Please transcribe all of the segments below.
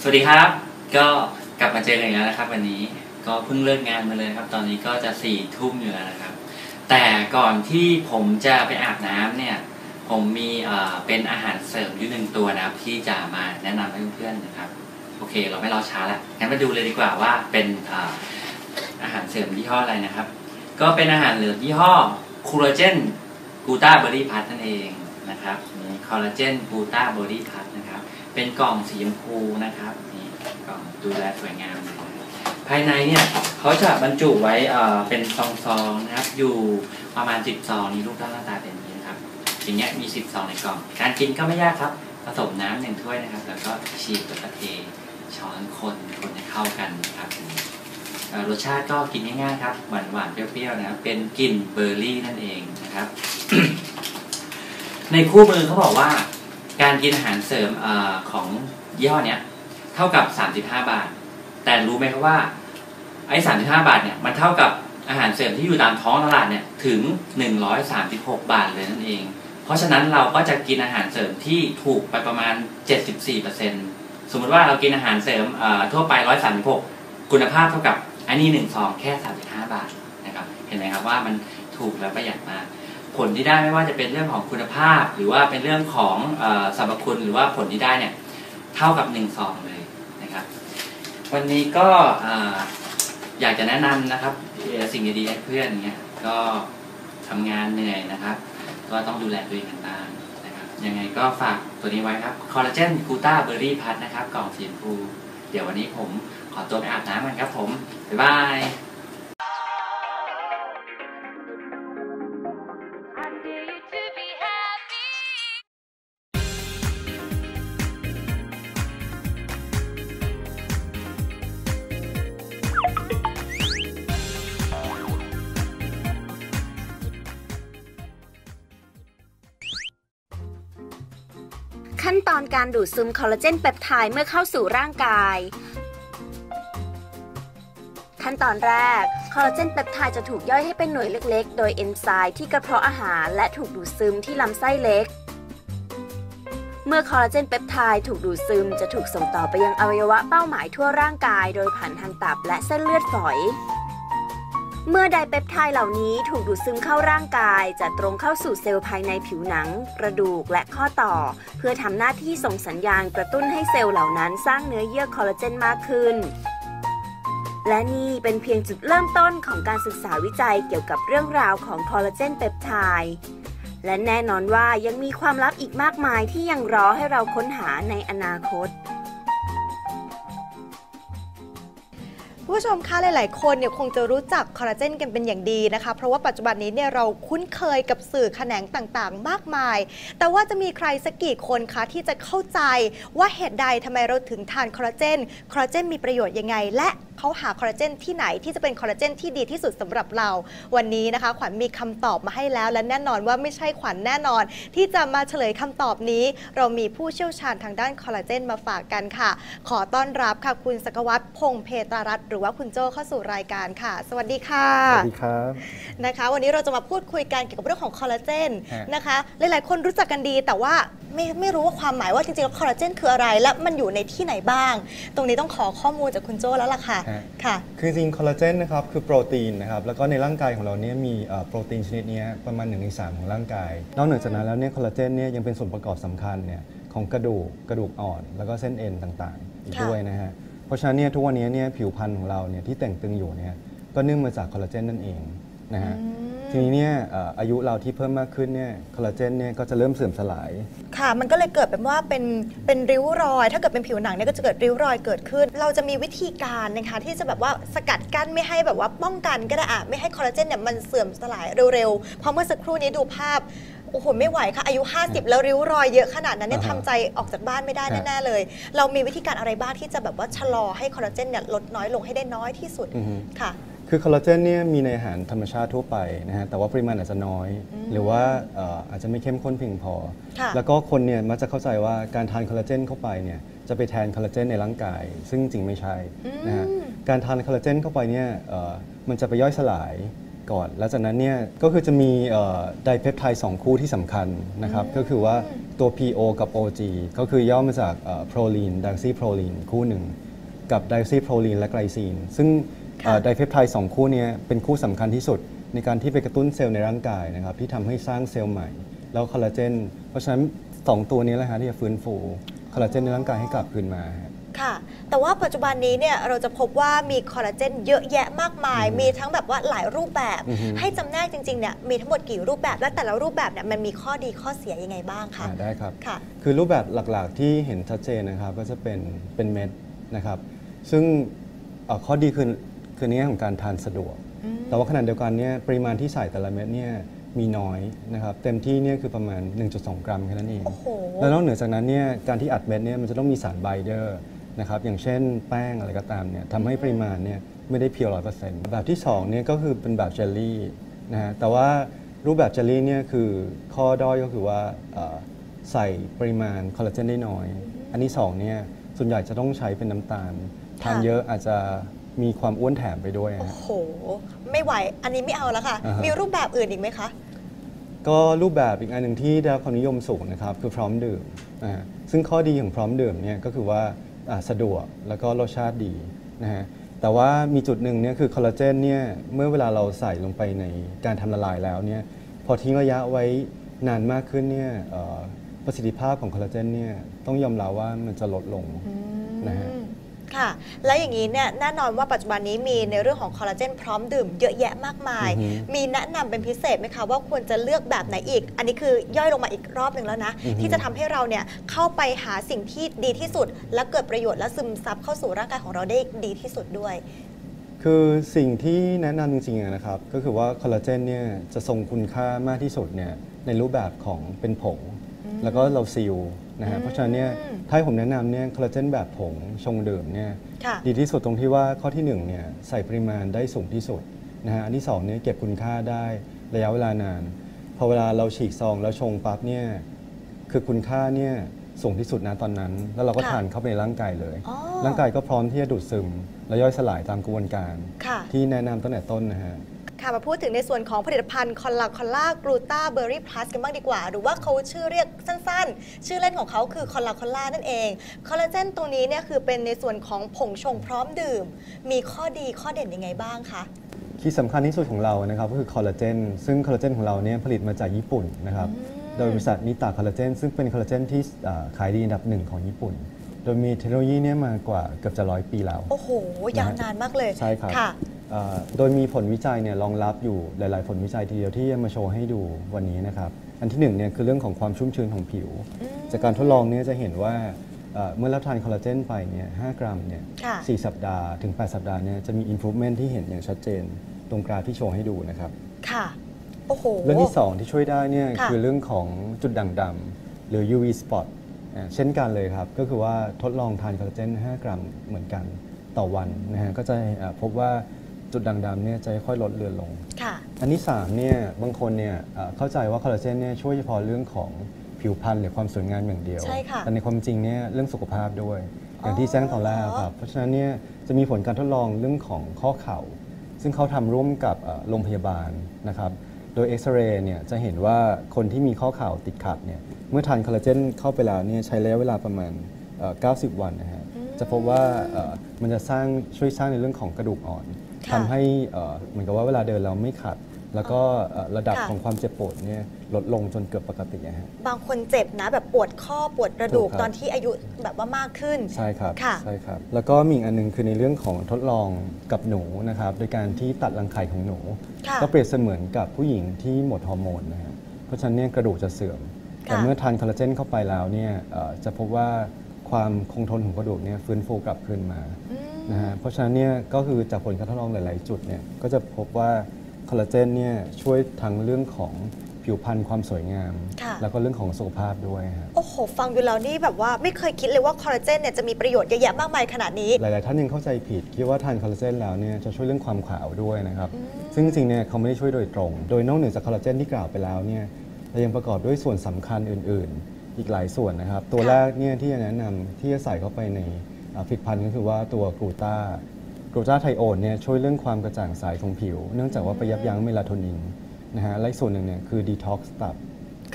สวัสดีครับ ก็กลับมาเจอกันอีกแล้วนะครับ วันนี้ก็เพิ่งเลิกงานมาเลยครับ ตอนนี้ก็จะสี่ทุ่มอยู่แล้วนะครับ แต่ก่อนที่ผมจะไปอาบน้ำเนี่ย ผมมีเอ่อเป็นอาหารเสริมอยู่หนึ่งตัวนะครับ ที่จะมาแนะนำให้เพื่อนๆนะครับ โอเค เราไม่รอช้าแล้วงั้นมาดูเลยดีกว่าว่าเป็นเอ่อาหารเสริมยี่ห้ออะไรนะครับ ก็เป็นอาหารเหลืองยี่ห้อคูลลาเจนกูต้าเบอรี่พัทนั่นเองนะครับคอลลาเจนกูต้าเบอรี่พัทนะครับ เป็นกล่องสีชมพูนะครับนี่กล่องดูแลสวยงามนะครับภายในเนี่ยเขาจะบรรจุไว้เอ่อเป็นซองๆนะครับ อยู่ประมาณ10ซองนี่รูปร่างหน้าตาเป็นอย่างนี้นะครับอย่างเงี้ยมี10ซองในกล่อง การกินก็ไม่ยากครับผสมน้ำหนึ่งถ้วยนะครับ แล้วก็ฉีกแล้วก็เทช้อนคนคนให้เข้ากันครับรสชาติก็กินง่ายๆครับหวานหวานๆเปรี้ยวๆนะครับเป็นกลิ่นเบอร์รี่นั่นเองนะครับ ในคู่มือเขาบอกว่า การกินอาหารเสริมอของยี่ห้อเนี้ยเท่ากับ 35 บาท แต่รู้ไหมครับว่า ไอ้ 35 บาทเนี่ยมันเท่ากับอาหารเสริมที่อยู่ตามท้องตลาดเนี่ยถึง 136 บาทเลยนั่นเอง เพราะฉะนั้นเราก็จะกินอาหารเสริมที่ถูกไปประมาณ 74%สมมติว่าเรากินอาหารเสริมเอ่อทั่วไป 136 คุณภาพเท่ากับอันนี้1ซองแค่ 35 บาทนะครับ เห็นไหมครับว่ามันถูกและประหยัดมาก ผลที่ได้ไม่ว่าจะเป็นเรื่องของคุณภาพ หรือว่าเป็นเรื่องของอสรรพคุณหรือว่าผลที่ได้เนี่ยเท่ากับหนึ่งซองเลยนะครับ วันนี้ก็ออยากจะแนะนำนะครับสิ่งดีๆให้เพื่อนเนี่ยก็ทำงานเหนื่อยนะครับ ก็ต้องดูแลตัวเองกันบ้างนะครับยังไงก็ฝากตัวนี้ไว้ครับคอลลาเจนกูต้าเบอร์รี่พัทนะครับกล่องสีชมพู เดี๋ยววันนี้ผมขอตัวไปอาบน้ำกันครับผม บ๊ายบาย นตอนการดูดซึมคอลลาเจนเปปไทด์เมื่อเข้าสู่ร่างกาย ขั้นตอนแรก คอลลาเจนเปปไทด์จะถูกย่อยให้เป็นหน่วยเล็กๆ โดยเอนไซม์ที่กระเพาะอาหารและถูกดูดซึมที่ลำไส้เล็ก เมื่อคอลลาเจนเปปไทด์ถูกดูดซึมจะถูกส่งต่อไปยังอวัยวะเป้าหมายทั่วร่างกาย โดยผ่านทางตับและเส้นเลือดฝอย เมื่อไดเปปไทด์เหล่านี้ถูกดูดซึมเข้าร่างกาย จะตรงเข้าสู่เซลล์ภายในผิวหนัง กระดูกและข้อต่อ เพื่อทำหน้าที่ส่งสัญญาณกระตุ้นให้เซลล์เหล่านั้นสร้างเนื้อเยื่อคอลลาเจนมากขึ้น และนี่เป็นเพียงจุดเริ่มต้นของการศึกษาวิจัยเกี่ยวกับเรื่องราวของคอลลาเจนเปปไทด์และแน่นอนว่ายังมีความลับอีกมากมายที่ยังรอให้เราค้นหาในอนาคต ผู้ชมคะหลาย ๆ คนเนี่ยคงจะรู้จักคอลลาเจนกันเป็นอย่างดีนะคะ เพราะว่าปัจจุบันนี้เนี่ยเราคุ้นเคยกับสื่อแขนงต่างๆ มากมาย แต่ว่าจะมีใครสักกี่คนคะที่จะเข้าใจว่าเหตุใดทำไมเราถึงทานคอลลาเจน คอลลาเจนมีประโยชน์ยังไง และ เขาหาคอลลาเจนที่ไหนที่จะเป็นคอลลาเจนที่ดีที่สุดสำหรับเรา วันนี้นะคะขวัญมีคำตอบมาให้แล้ว และแน่นอนว่าไม่ใช่ขวัญแน่นอน ที่จะมาเฉลยคำตอบนี้ เรามีผู้เชี่ยวชาญทางด้านคอลลาเจนมาฝากกันค่ะ ขอต้อนรับค่ะคุณสกวัตพงษ์เพตรารัตน์หรือว่าคุณโจเข้าสู่รายการค่ะ สวัสดีค่ะสวัสดีครับนะคะ วันนี้เราจะมาพูดคุยกันเกี่ยวกับเรื่องของคอลลาเจนฮะนะคะหลายๆ คนรู้จักกันดีแต่ว่าไม่ไม่รู้ว่าความหมายว่าจริงๆแล้วคอลลาเจนคืออะไร และมันอยู่ในที่ไหนบ้าง ตรงนี้ต้องขอข้อมูลจากคุณโจแล้วล่ะค่ะฮะ ค่ะ คือจริงๆคอลลาเจนนะครับคือโปรตีนนะครับแล้วก็ในร่างกายของเราเนี่ยมีเอ่อโปรตีนชนิดเนี้ยประมาณ1ใน3ของร่างกาย นอกเหนือจากนั้นแล้วเนี่ยคอลลาเจนเนี่ยยังเป็นส่วนประกอบสำคัญเนี่ยของกระดูกกระดูกอ่อน แล้วก็เส้นเอ็นต่างๆ อีกค่ะ ด้วยนะฮะเพราะฉะนั้นเนี่ยทุกวันนี้เนี่ยผิวพรรณของเราเนี่ยที่แต่งตึงอยู่เนี่ยก็เนื่องมาจากคอลลาเจนนั่นเองนะฮะอืม ทีนี้เนี่ยเอ่ออายุเราที่เพิ่มมากขึ้นเนี่ยคอลลาเจนเนี่ยก็จะเริ่มเสื่อมสลาย ค่ะมันก็เลยเกิดเป็นว่าเป็นเป็นริ้วรอย ถ้าเกิดเป็นผิวหนังเนี่ยก็จะเกิดริ้วรอยเกิดขึ้น เราจะมีวิธีการนะคะที่จะแบบว่าสกัดกั้นไม่ให้แบบว่าป้องกันก็ได้อะไม่ให้คอลลาเจนเนี่ยมันเสื่อมสลายเร็วๆเพราะเมื่อสักครู่นี้ดูภาพโอ้โหไม่ไหวค่ะอายุ 50 แล้วริ้วรอยเยอะขนาดนั้นเนี่ยอ่าฮะ ทำใจออกจากบ้านไม่ได้ฮะแน่ๆเลย เรามีวิธีการอะไรบ้างที่จะแบบว่าชะลอให้คอลลาเจนเนี่ยลดน้อยลงให้ได้น้อยที่สุดอือฮึ ค่ะ คือคอลลาเจนเนี่ยมีในอาหารธรรมชาติทั่วไปนะฮะแต่ว่าปริมาณอาจจะน้อย หรือว่าเอ่ออาจจะไม่เข้มข้นเพียงพอ ค่ะแล้วก็คนเนี่ยมักจะเข้าใจว่าการทานคอลลาเจนเข้าไปเนี่ยจะไปแทนคอลลาเจนในร่างกาย ซึ่งจริงไม่ใช่นะฮะการทานคอลลาเจนเข้าไปเนี่ยเอ่อมันจะไปย่อยสลายก่อน แล้วจากนั้นเนี่ยก็คือจะมีไดเพปไทด์สองคู่ที่สำคัญนะครับก็คือว่าตัว PO กับ OG ก็คือย่อมาจากโปรลีนดักซี่โปรลีนคู่หนึ่ง กับไดซี่โปรลีนและไกลซีน ซึ่งค่ะ ไดเพปไทด์สองคู่เนี้เป็นคู่สำคัญที่สุด ในการที่ไปกระตุ้นเซลล์ในร่างกายนะครับที่ทำให้สร้างเซลล์ใหม่ แล้วคอลลาเจน เพราะฉะนั้นสองตัวนี้แหละฮะที่จะฟื้นฟูคอลลาเจนในร่างกายให้กลับคืนมาฮะค่ะ แต่ว่าปัจจุบันนี้เนี่ยเราจะพบว่ามีคอลลาเจนเยอะแยะมากมาย มีทั้งแบบว่าหลายรูปแบบอือฮึให้จำแนกจริงๆเนี่ยมีทั้งหมดกี่รูปแบบ และแต่ละรูปแบบเนี่ยมันมีข้อดีข้อเสียยังไงบ้างคะอ่าได้ครับค่ะคือรูปแบบหลักๆที่เห็นชัดเจนนะครับก็จะเป็นเป็นเม็ดนะครับ ซึ่งเอ่อข้อดีคือ คือในแง่ของการทานสะดวก แต่ว่าขณะเดียวกันเนี่ยปริมาณที่ใส่แต่ละเม็ดเนี่ยมีน้อยนะครับเต็มที่เนี่ยคือประมาณ 1.2 กรัมแค่นั้นเองโอ้โหแล้วนอกเหนือจากนั้นเนี่ยการที่อัดเม็ดเนี่ยมันจะต้องมีสารไบเดอร์นะครับอย่างเช่นแป้งอะไรก็ตามเนี่ยทำให้ปริมาณเนี่ยไม่ได้เพียวร้อยเปอร์เซ็นต์แบบที่2เนี่ยก็คือเป็นแบบเจลลี่นะฮะแต่ว่ารูปแบบเจลลี่เนี่ยคือข้อด้อยก็คือว่าเอ่อใส่ปริมาณคอลลาเจนได้น้อย อันที่2เนี่ยส่วนใหญ่จะต้องใช้เป็นน้ำตาลทานค่ะเยอะอาจจะ มีความอ้วนแถมไปด้วยโอ้ฮะ โห ไม่ไหว อันนี้ไม่เอาแล้วค่ะ อ่าฮะ มีรูปแบบอื่นอีกไหมคะ ก็รูปแบบอีกอันหนึ่งที่ได้รับความนิยมสูงนะครับคือพร้อมดื่มนะฮะซึ่งข้อดีของพร้อมดื่มเนี่ยก็คือว่าอ่าสะดวกแล้วก็รสชาติดีนะฮะแต่ว่ามีจุดหนึ่งเนี่ยคือคอลลาเจนเนี่ยเมื่อเวลาเราใส่ลงไปในการทำละลายแล้วเนี่ยพอทิ้งระยะไว้นานมากขึ้นเนี่ยเอ่อประสิทธิภาพของคอลลาเจนเนี่ยต้องยอมรับว่ามันจะลดลงนะฮะอืม ค่ะ แล้วอย่างนี้เนี่ยแน่นอนว่าปัจจุบันนี้มีในเรื่องของคอลลาเจนพร้อมดื่มเยอะแยะมากมาย อือฮึมีแนะนำเป็นพิเศษไหมคะว่าควรจะเลือกแบบไหนอีก อันนี้คือย่อยลงมาอีกรอบหนึ่งแล้วนะ อือฮึ ที่จะทำให้เราเนี่ยเข้าไปหาสิ่งที่ดีที่สุด และเกิดประโยชน์และซึมซับเข้าสู่ร่างกายของเราได้ดีที่สุดด้วย คือสิ่งที่แนะนำจริงๆอะนะครับ ก็คือว่าคอลลาเจนเนี่ยจะทรงคุณค่ามากที่สุดเนี่ยในรูปแบบของเป็นผง แล้วก็เราซีล นะฮะเพราะฉะนั้นเนี่ยถ้าให้ผมแนะนำเนี่ยคอลลาเจนแบบผงชงดื่มเนี่ยค่ะ ดีที่สุดตรงที่ว่าข้อที่1เนี่ยใส่ปริมาณได้สูงที่สุดนะฮะอันที่2เนี่ยเก็บคุณค่าได้ระยะเวลานาน พอเวลาเราฉีกซองแล้วชงปั๊บเนี่ยคือคุณค่าเนี่ยสูงที่สุดนะตอนนั้น แล้วเราก็ค่ะทานเข้าไปในร่างกายเลย อ๋อ ร่างกายก็พร้อมที่จะดูดซึม และย่อยสลายตามกระบวนการ ค่ะ ที่แนะนำตั้งแต่ต้นนะฮะ ค่ะมาพูดถึงในส่วนของผลิตภัณฑ์คอลลาคอลลากลูตาเบอร์รี่พลัสกันบ้างดีกว่า หรือว่าเขาชื่อเรียกสั้นๆ ชื่อเล่นของเขาคือคอลลาคอลลานั่นเองคอลลาเจนตรงนี้เนี่ยคือเป็นในส่วนของผงชงพร้อมดื่ม มีข้อดีข้อเด่นยังไงบ้างคะที่สำคัญที่สุดของเรานะครับก็คือคอลลาเจนซึ่งคอลลาเจนของเราเนี่ยผลิตมาจากญี่ปุ่นนะครับโดยบริษัทนิตาคอลลาเจนซึ่งเป็นคอลลาเจนที่อ่าขายดีอันดับหนึ่งของญี่ปุ่นโดยมีเทคโนโลยีเนี่ยมากว่าเกือบจะร้อยปีแล้ว โอ้โห ยาวนานมากเลย ใช่ครับค่ะอ่า โดยมีผลวิจัยเนี่ยรองรับอยู่หลาย ๆ ผลวิจัยทีเดียวที่จะมาโชว์ให้ดูวันนี้นะครับอันที่หนึ่งเนี่ยคือเรื่องของความชุ่มชื้นของผิว จากการทดลองเนี่ยจะเห็นว่าเอ่อเมื่อรับทานคอลลาเจนไปเนี่ย5กรัมเนี่ยค่ะ4สัปดาห์ถึง 8 สัปดาห์เนี่ยจะมี improvement ที่เห็นอย่างชัดเจน ตรงกราฟที่โชว์ให้ดูนะครับ ค่ะ โอ้โห เรื่องที่ 2 ที่ช่วยได้เนี่ยค่ะคือเรื่องของจุดด่างดำหรือ UV spot อ่าเช่นกันเลยครับ ก็คือว่าทดลองทานคอลลาเจน 5 กรัมเหมือนกันต่อวันนะฮะก็จะอ่าพบว่า จุดด่างดำเนี่ยจะค่อยๆลดเลือนลง ค่ะ อันที่3เนี่ยบางคนเนี่ยเอ่อเข้าใจว่าคอลลาเจนเนี่ยช่วยเฉพาะเรื่องของผิวพรรณหรือความสวยงามอย่างเดียว ใช่ค่ะแต่ในความจริงเนี่ยเรื่องสุขภาพด้วย อย่างที่แจ้งตอนแรกครับ เพราะฉะนั้นเนี่ยจะมีผลการทดลองเรื่องของข้อเข่า ซึ่งเขาทำร่วมกับเอ่อโรงพยาบาลนะครับ โดยเอ็กซเรย์เนี่ยจะเห็นว่าคนที่มีข้อเข่าติดขัดเนี่ยเมื่อทานคอลลาเจนเข้าไปแล้วเนี่ยใช้ระยะเวลาประมาณเอ่อ90 วันนะฮะจะพบว่าเอ่อมันจะสร้างช่วยสร้างในเรื่องของกระดูกอ่อนค่ะ ทำให้เอ่อเหมือนกับว่าเวลาเดินเราไม่ขัด แล้วก็เอ่อระดับค่ะของความเจ็บปวดเนี่ยลดลงจนเกือบปกติอะฮะบางคนเจ็บนะแบบปวดข้อปวดกระดูกถูกครับตอนที่อายุแบบว่ามากขึ้น ใช่ครับค่ะใช่ครับ แล้วก็มีอีกอันหนึงคือในเรื่องของทดลองกับหนูนะครับโดยการที่ตัดรังไข่ของหนูค่ะก็เปรียบเสมือนกับผู้หญิงที่หมดฮอร์โมนนะฮะเพราะฉะนั้นเนี่ยกระดูกจะเสื่อม แต่ค่ะเมื่อทานคอลลาเจนเข้าไปแล้วเนี่ยเอ่อจะพบว่าความคงทนของกระดูกเนี่ยฟื้นฟูกลับคืนมา นะฮะเพราะฉะนั้นเนี่ยก็คือจากผลการทดลองหลาย ๆ จุดเนี่ยก็จะพบว่าคอลลาเจนเนี่ยช่วยทั้งเรื่องของผิวพรรณความสวยงาม ค่ะ แล้วก็เรื่องของสุขภาพด้วยฮะโอ้โห ฟังดูแล้วนี่แบบว่าไม่เคยคิดเลยว่าคอลลาเจนเนี่ยจะมีประโยชน์เยอะแยะมากมายขนาดนี้ หลาย ๆ ท่านยังเข้าใจผิดคิดว่าทานคอลลาเจนแล้วเนี่ยจะช่วยเรื่องความขาวด้วยนะครับซึ่งจริง ๆ เนี่ยเขาไม่ได้ช่วยโดยตรง โดยนอกเหนือจากคอลลาเจนที่กล่าวไปแล้วเนี่ยเรายังประกอบด้วยส่วนสำคัญอื่น ๆ อีกหลายส่วนนะครับ ตัวค่ะ แรกเนี่ยที่จะแนะนำที่จะใส่เข้าไปในอ่า ผลิตภัณฑ์ก็คือว่าตัวกลูตากลูตาไทโอนเนี่ยช่วยเรื่องความกระจ่างใสของผิว เนื่องจากว่าไปยับยั้งเมลาโทนินนะฮะและอีกส่วนหนึ่งเนี่ยคือดีท็อกซ์ตับ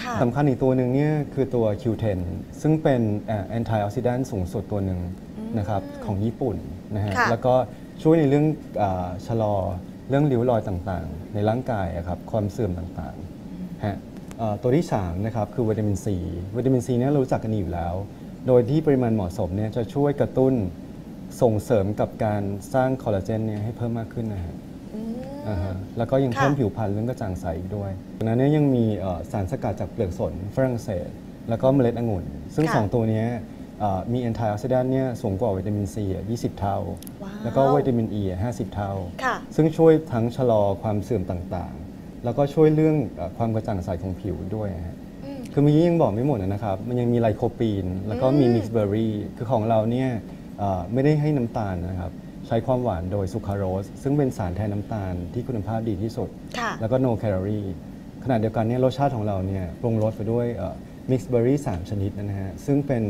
ค่ะสำคัญอีกตัวหนึ่งเนี่ยคือตัว Q10 ซึ่งเป็นแอนตี้ออกซิแดนต์สูงสุดตัวหนึ่งนะครับของญี่ปุ่นนะฮะค่ะแล้วก็ช่วยในเรื่องอาชะลอเรื่องริ้วรอยต่างๆ ในร่างกายอะครับความเสื่อมต่างๆฮะเอ่อตัวที่3นะครับคือวิตามินซีวิตามินซีเนี่ยเรารู้จักกันอยู่แล้ว โดยที่ปริมาณเหมาะสมเนี่ยจะช่วยกระตุ้นส่งเสริมกับการสร้างคอลลาเจนเนี่ยให้เพิ่มมากขึ้นนะฮะอืม อ่าฮะแล้วก็ยังค่ะ เพิ่มผิวพรรณเรื่องกระจ่างใสอีกด้วยดังนั้นเนี่ยยังมีเอ่อสารสกัดจากเปลือกสนฝรั่งเศส แล้วก็เมล็ดองุ่น ซึ่ง ค่ะสองตัวเนี้ยเอ่อมีแอนตี้ออกซิแดนต์เนี่ยสูงกว่าวิตามินซีอะ20 เท่า ว้าวแล้วก็วิตามินอ e ีอะ50 เท่า ค่ะ ซึ่งช่วยทั้งชะลอความเสื่อมต่างๆ แล้วก็ช่วยเรื่องเอ่อความกระจ่างใสของผิวด้วยนะฮะอืม คือเมื่อกี้ยังบอกไม่หมดนะครับ มันยังมีไลโคปีน แล้วก็มีอืมมิกซ์เบอร์รี่ คือของเราเนี่ยเอ่อไม่ได้ให้น้ำตาลนะครับ ใช้ความหวานโดยซูคราโรส ซึ่งเป็นสารแทนน้ำตาลที่คุณภาพดีที่สุดค่ะแล้วก็ no calorie ขณะเดียวกันเนี่ยรสชาติของเราเนี่ยปรุงรสไปด้วยมิกซ์เบอร์รี่สามชนิดนะฮะ ซึ่งเป็น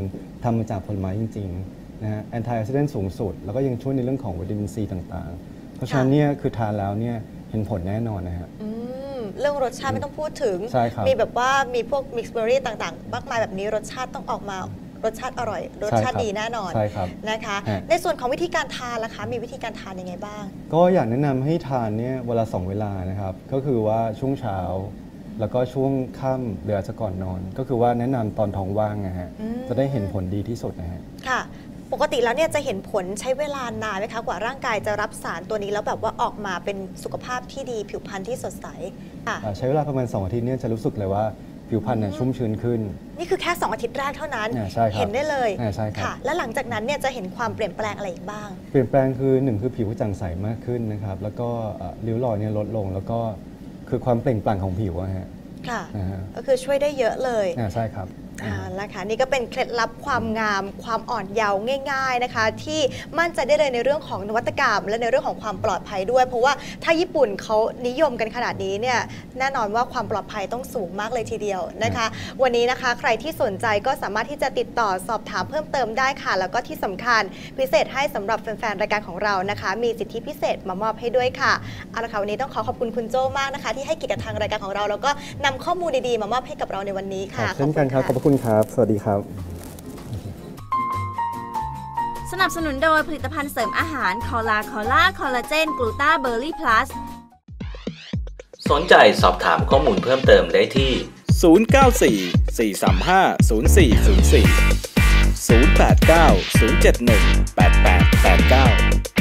ทำมาจากผลไม้จริงๆนะฮะแอนตี้ออกซิแดนต์สูงสุด แล้วก็ยังช่วยในเรื่องของวิตามินซีต่างๆ เพราะฉะนั้นเนี่ยคือทานแล้วเนี่ยเห็นผลแน่นอนนะฮะอืม เรื่องรสชาติไม่ต้องพูดถึงใช่ครับมีแบบว่ามีพวกมิกซ์เบอร์รี่ต่างๆมากมายแบบนี้รสชาติต้องออกมารสชาติอร่อย รสชาติใช่ครับดีแน่นอนใช่ครับนะคะฮะในส่วนของวิธีการทานล่ะคะมีวิธีการทานยังไงบ้าง ก็อยากแนะนำให้ทานเนี่ยเวลาสองเวลานะครับ ก็คือว่าช่วงเช้า แล้วก็ช่วงค่ำหรืออาจจะก่อนนอน ก็คือว่าแนะนำตอนท้องว่างนะฮะอืมจะได้เห็นผลดีที่สุดนะฮะค่ะ ปกติแล้วเนี่ยจะเห็นผลใช้เวลานานไหมคะกว่าร่างกายจะรับสารตัวนี้แล้วแบบว่าออกมาเป็นสุขภาพที่ดีผิวพรรณที่สดใสค่ะอ่าใช้เวลาประมาณ 2 อาทิตย์เนี่ยจะรู้สึกเลยว่าผิวพรรณเนี่ยชุ่มชื้นขึ้น นี่คือแค่ 2 อาทิตย์แรกเท่านั้น อ่าใช่ครับเห็นได้เลยอ่าใช่ครับค่ะและหลังจากนั้นเนี่ยจะเห็นความเปลี่ยนแปลงอะไรอีกบ้าง เปลี่ยนแปลงคือหนึ่งคือผิวกระจ่างใสมากขึ้นนะครับ แล้วก็เอ่อริ้วรอยเนี่ยลดลงแล้วก็คือความเปล่งปลั่งของผิวอะฮะค่ะ นะฮะก็คือช่วยได้เยอะเลย อ่าใช่ครับอ่า นะคะนี่ก็เป็นเคล็ดลับความงาม ความอ่อนเยาว์ง่าย ๆนะคะ ที่มั่นใจได้เลยในเรื่องของนวัตกรรม และในเรื่องของความปลอดภัยด้วย เพราะว่าถ้าญี่ปุ่นเขานิยมกันขนาดนี้เนี่ยแน่นอนว่าความปลอดภัยต้องสูงมากเลยทีเดียวนะคะ วันนี้นะคะใครที่สนใจก็สามารถที่จะติดต่อสอบถามเพิ่มเติมได้ค่ะ แล้วก็ที่สำคัญพิเศษให้สำหรับแฟนๆรายการของเรานะคะ มีสิทธิพิเศษมามอบให้ด้วยค่ะเอาละค่ะวันนี้ต้องขอขอบคุณคุณโจ้มากนะคะ ที่ให้เกียรติกับทางรายการของเรา แล้วก็นำข้อมูลดีๆมามอบให้กับเราในวันนี้ค่ะเช่นกันครับขอบพระคุณครับ สวัสดีครับ สนับสนุนโดยผลิตภัณฑ์เสริมอาหารคอลาคอล่าคอลลาเจน กลูตาเบอร์รี่พลัส สนใจสอบถามข้อมูลเพิ่มเติมได้ที่ 094 435 0404 089 071 8889